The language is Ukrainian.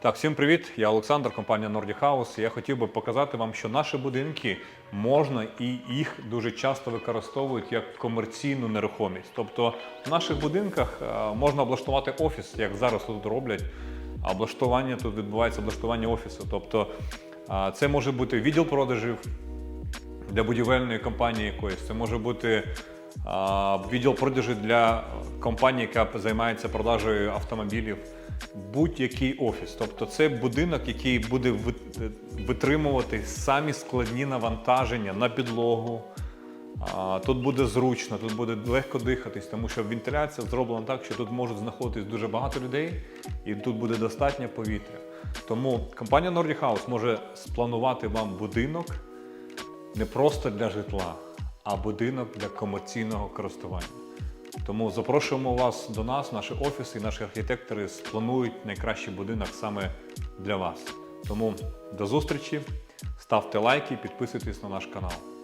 Так, всім привіт! Я Олександр, компанія Nordic House. Я хотів би показати вам, що наші будинки можна і їх дуже часто використовують як комерційну нерухомість. Тобто в наших будинках е, можна облаштувати офіс, як зараз тут роблять. Облаштування тут відбувається облаштування офісу. Тобто е, це може бути відділ продажів для будівельної компанії якоїсь. Це може бути відділ продажів для компанії, яка займається продажею автомобілів. Будь-який офіс. Тобто це будинок, який буде витримувати самі складні навантаження на підлогу. Тут буде зручно, тут буде легко дихатись, тому що вентиляція зроблена так, що тут можуть знаходитись дуже багато людей, і тут буде достатньо повітря. Тому компанія Nordic House може спланувати вам будинок не просто для житла, а будинок для комерційного користування. Тому запрошуємо вас до нас, наші офіси і наші архітектори спланують найкращий будинок саме для вас. Тому до зустрічі, ставте лайки, підписуйтесь на наш канал.